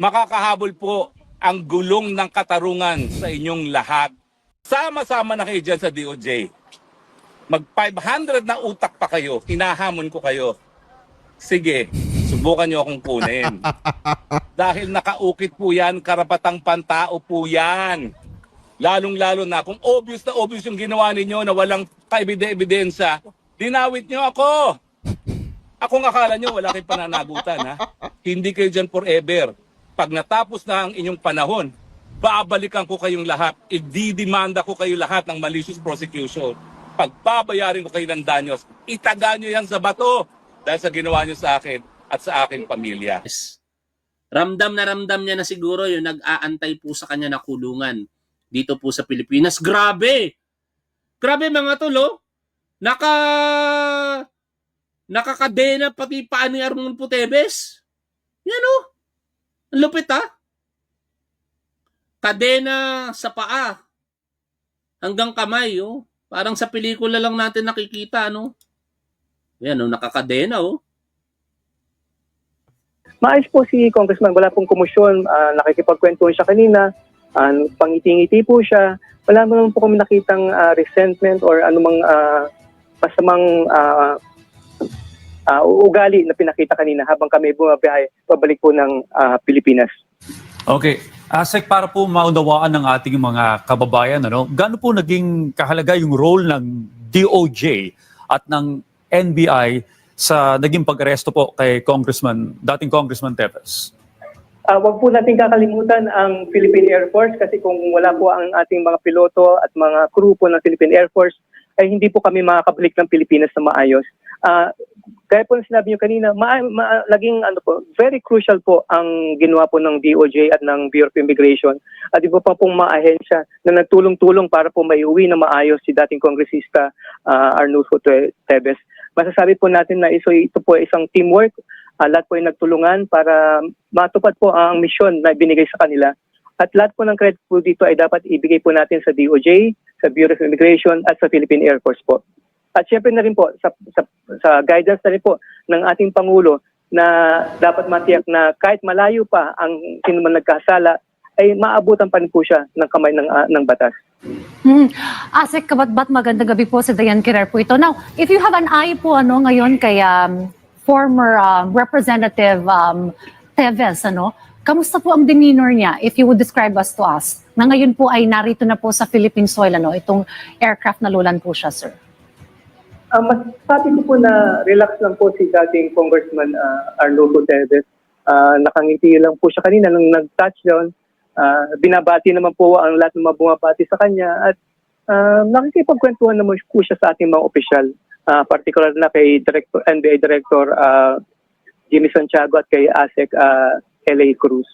makakahabol po ang gulong ng katarungan sa inyong lahat. Sama-sama na kayo dyan sa DOJ. Mag 500 na utak pa kayo, hinahamon ko kayo. Sige, subukan nyo akong kunin. Dahil nakaukit po yan, karapatang pantao po yan. Lalong-lalo na kung obvious na obvious yung ginawa ninyo na walang kaebide-ebidensya, dinawit nyo ako. Ako nga akala nyo, wala kayong pananagutan, ha? Hindi kayo dyan forever. Pag natapos na ang inyong panahon, babalikan ko kayong lahat. Ididimanda ko kayo lahat ng malicious prosecution. Pagbabayarin ko kayo ng danyos, itaga nyo yan sa bato dahil sa ginawa nyo sa akin at sa aking pamilya. Yes. Ramdam na ramdam niya na siguro yung nag-aantay po sa kanya na kulungan dito po sa Pilipinas. Grabe! Grabe mga tolo. Naka nakakadena pati paa ni Armon Putebes. Yan o. Ang lupit ha. Kadena sa paa. Hanggang kamay oh. Parang sa pelikula lang natin nakikita no. Yan oh, nakakadena oh. Maayos po si Congressman, wala pong kumusyon, uh, nakikipagkwentuhan siya kanina, uh, pangiti-ngiti po siya. Wala naman po kami nakitang ah, resentment or anumang ah, masamang ah, ah, ugali na pinakita kanina habang kami bumabiyahe pabalik po ng ah, Pilipinas. Okay. Asek, para po maunawaan ng ating mga kababayan, ano, gaano po naging kahalaga yung role ng DOJ at ng NBI sa naging pag-aresto po kay Congressman, dating Congressman Tevez? Ah, wag po natin kakalimutan ang Philippine Air Force kasi kung wala po ang ating mga piloto at mga crew po ng Philippine Air Force ay hindi po kami makakabalik ng Pilipinas na maayos. Ah, kaya po na sinabi niyo kanina, ma- ma- laging ano po, very crucial po ang ginawa po ng DOJ at ng Bureau of Immigration at iba pa pong mga ahensya na nagtulong-tulong para po maiuwi na maayos si dating kongresista ah, Arnulfo Te- Teves. Masasabi po natin na iso, ito po isang teamwork Ah, lahat po ay nagtulungan para matupad po ang misyon na binigay sa kanila. At lahat po ng credit po dito ay dapat ibigay po natin sa DOJ, sa Bureau of Immigration at sa Philippine Air Force po. At syempre na rin po sa, sa, sa guidance na rin po ng ating Pangulo na dapat matiyak na kahit malayo pa ang sino man nagkasala ay maabutan pa rin po siya ng kamay ng, ah, ng batas. Hmm. Asik kabatbat, magandang gabi po si Diane Kirer po ito. Now, if you have an eye po ano ngayon kay um, former um, Representative um, Teves, ano, kamusta po ang demeanor niya if you would describe us to us? Na ngayon po ay narito na po sa Philippine soil, ano, itong aircraft na lulan po siya, sir. Ah, mas sabi ko po na relax lang po si dating Congressman uh, Arnulfo Teves. Ah, nakangiti lang po siya kanina nung nag-touchdown. Ah, binabati naman po ang lahat ng mga bumabati sa kanya at uh, nakikipagkwentuhan naman po siya sa ating mga opisyal. Ah, particular na kay Director, NBA Director ah, Jimmy Santiago at kay ASEC ah, LA Cruz.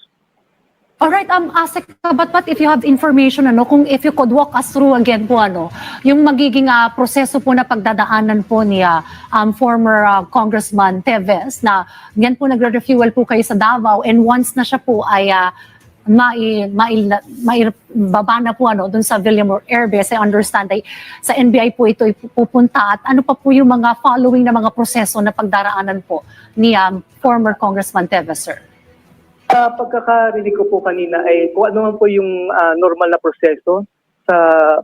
All right, um, Asik kabatbat, if you have information, ano, kung if you could walk us through again po, ano, yung magiging ah, proseso po na pagdadaanan po ni ah, um, former ah, Congressman Teves na yan po nagre-refuel po kayo sa Davao and once na siya po ay ah, mai, mai, mai, baba na po ano, dun sa Villamor Air Base, I understand ay sa NBI po ito pupunta at ano pa po yung mga following na mga proseso na pagdaraanan po ni um, former Congressman Teves, sir? Sa pagkakarinig ko po kanina ay kung ano man po yung ah, normal na proseso sa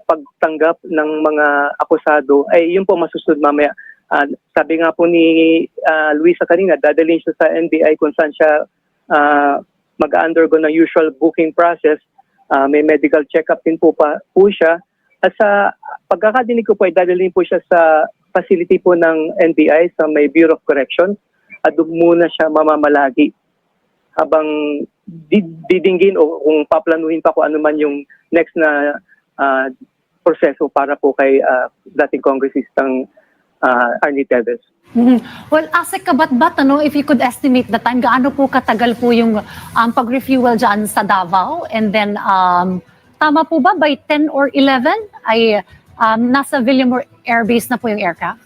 pagtanggap ng mga akusado ay yun po masusunod mamaya. Ah, sabi nga po ni ah, Luisa kanina, dadalhin siya sa NBI kung saan siya ah, mag-undergo ng usual booking process. Ah, may medical check-up din po, pa, po siya. At sa pagkakadinig ko po ay dadalhin po siya sa facility po ng NBI sa may Bureau of Corrections at doon muna siya mamamalagi habang di- didinggin o kung paplanuhin pa kung ano man yung next na ah, proseso para po kay ah, dating kongresistang uh, Arnie Teves. Mhm. Well, Asik kabatbat, ano, if you could estimate the time, gaano po katagal po yung um, pag-refuel dyan sa Davao? And then, um, tama po ba, by 10 or 11 ay um, nasa Villamor Air Base na po yung aircraft?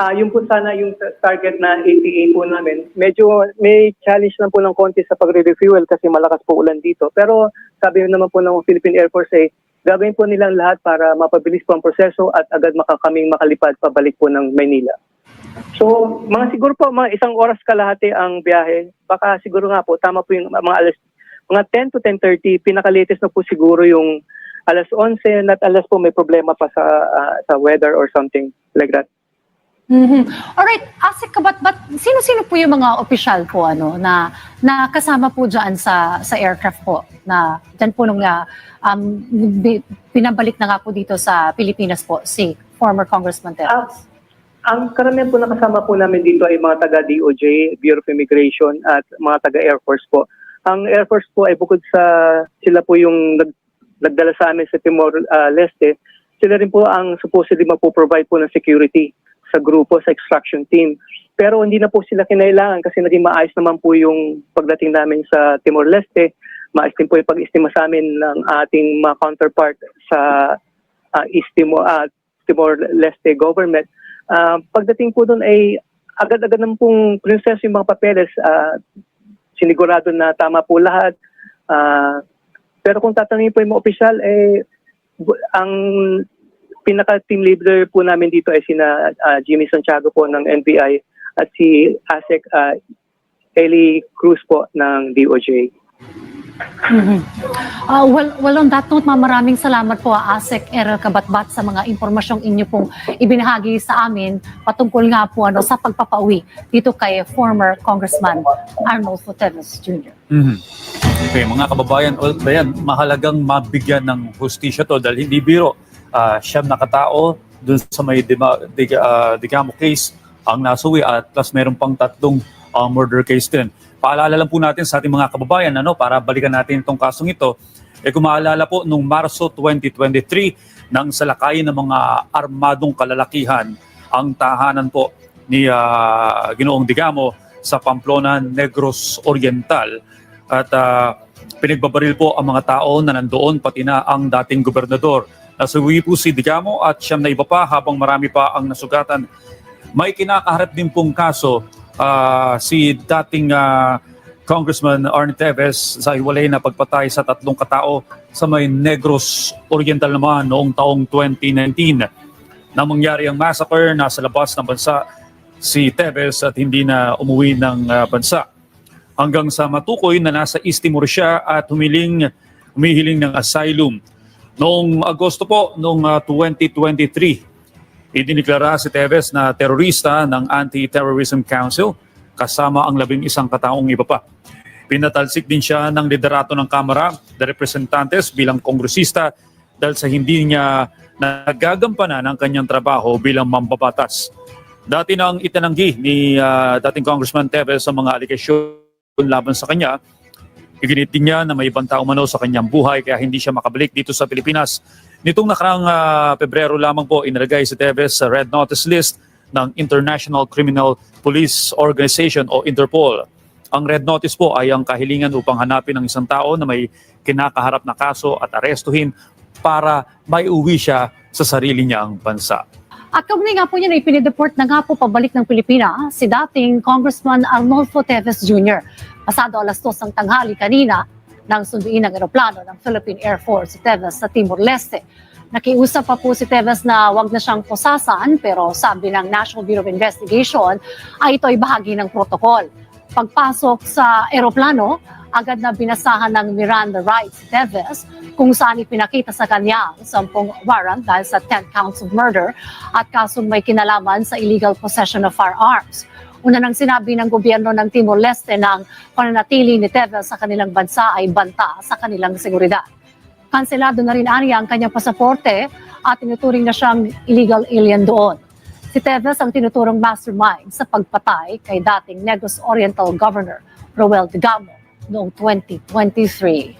Ah, yun po sana yung ta- target na ATA po namin. Medyo may challenge lang po ng konti sa pagre-refuel kasi malakas po ulan dito. Pero sabi naman po ng Philippine Air Force ay gagawin po nilang lahat para mapabilis po ang proseso at agad makakaming makalipad pabalik po ng Maynila. So, mga siguro po, mga isang oras kalahati ang biyahe. Baka siguro nga po, tama po yung mga alas, mga 10 to 10.30, pinaka-latest na po siguro yung alas 11, not alas po may problema pa sa ah, sa weather or something like that. Mhm. Alright, Asik Kabatbat, sino-sino po yung mga opisyal po ano na na kasama po diyan sa sa aircraft po na diyan po nung uh, um, pinabalik na nga po dito sa Pilipinas po si former Congressman Ah, Teves. ang karamihan po nakasama po namin dito ay mga taga DOJ, Bureau of Immigration at mga taga Air Force po. Ang Air Force po ay bukod sa sila po yung nag, nagdala sa amin sa Timor ah, Leste, sila rin po ang supposedly magpo-provide po ng security sa grupo, sa extraction team. Pero hindi na po sila kinailangan kasi naging maayos naman po yung pagdating namin sa Timor Leste. Maayos din po yung pag-estima sa amin ng ating mga counterpart sa ah, East Timor, ah, Timor Leste government. Ah, pagdating po doon ay agad-agad naman pong princess yung mga papeles. ah, sinigurado na tama po lahat. Ah, pero kung tatanungin po yung mga opisyal, eh, ang pinaka-team leader po namin dito ay sina ah, Jimmy Santiago po ng NBI at si ASEC uh, Eli Cruz po ng DOJ. Mhm. Ah, well, well, on that note, maraming salamat po, Asek Errol Kabatbat, sa mga impormasyong inyo pong ibinahagi sa amin patungkol nga po ano, sa pagpapauwi dito kay former Congressman Arnolfo Teves Jr. Mhm. Okay, mga kababayan, ayan, mahalagang mabigyan ng hustisya to dahil hindi biro. Uh, siyam na katao dun sa may Dima, Dig, ah, Digamo case ang nasuwi at plus meron pang tatlong ah, murder case din. Paalala lang po natin sa ating mga kababayan ano, para balikan natin itong kasong ito. Eh kung maalala po, nung Marso 2023, nang salakayin ng mga armadong kalalakihan ang tahanan po ni ah, Ginoong Digamo sa Pamplona, Negros Oriental. At ah, pinagbabaril po ang mga tao na nandoon pati na ang dating gobernador. Nasuwi po si Digamo at siyam na iba pa habang marami pa ang nasugatan. May kinakaharap din pong kaso ah, si dating ah, Congressman Arnie Teves sa hiwalay na pagpatay sa tatlong katao sa may Negros Oriental naman noong taong 2019. Nang mangyari ang massacre, nasa labas ng bansa si Teves at hindi na umuwi ng ah, bansa. Hanggang sa matukoy na nasa East Timor siya at humiling, humihiling ng asylum. Noong Agosto po, noong ah, 2023, idiniklara si Teves na terorista ng Anti-Terrorism Council kasama ang labing isang kataong iba pa. Pinatalsik din siya ng liderato ng Kamara de Representantes bilang kongresista dahil sa hindi niya nagagampanan ang kanyang trabaho bilang mambabatas. Dati nang itinanggi ni ah, dating Congressman Teves sa mga aligasyon laban sa kanya, Iginit din niya na may ibang tao umano sa kanyang buhay kaya hindi siya makabalik dito sa Pilipinas. Nitong nakarang ah, Pebrero lamang po inilagay si Teves sa Red Notice List ng International Criminal Police Organization o Interpol. Ang Red Notice po ay ang kahilingan upang hanapin ng isang tao na may kinakaharap na kaso at arestuhin para may uwi siya sa sarili niyang bansa. At kaugnay nga po niya na ipinideport na nga po pabalik ng Pilipinas si dating Congressman Arnolfo Teves Jr. Pasado alas dos ng tanghali kanina nang sunduin ng eroplano ng Philippine Air Force si Teves sa Timor-Leste. Nakiusap pa po si Teves na wag na siyang posasan pero sabi ng National Bureau of Investigation ay ito ay bahagi ng protocol. Pagpasok sa eroplano, agad na binasahan ng Miranda rights si Teves kung saan ipinakita sa kanya ang sampung warrant dahil sa 10 counts of murder at kasong may kinalaman sa illegal possession of firearms. Una nang sinabi ng gobyerno ng Timor-Leste na pananatili ni Teves sa kanilang bansa ay banta sa kanilang seguridad. Kanselado na rin aniya ang kanyang pasaporte at tinuturing na siyang illegal alien doon. Si Teves ang tinuturong mastermind sa pagpatay kay dating Negros Oriental Governor Roel Digamo noong 2023.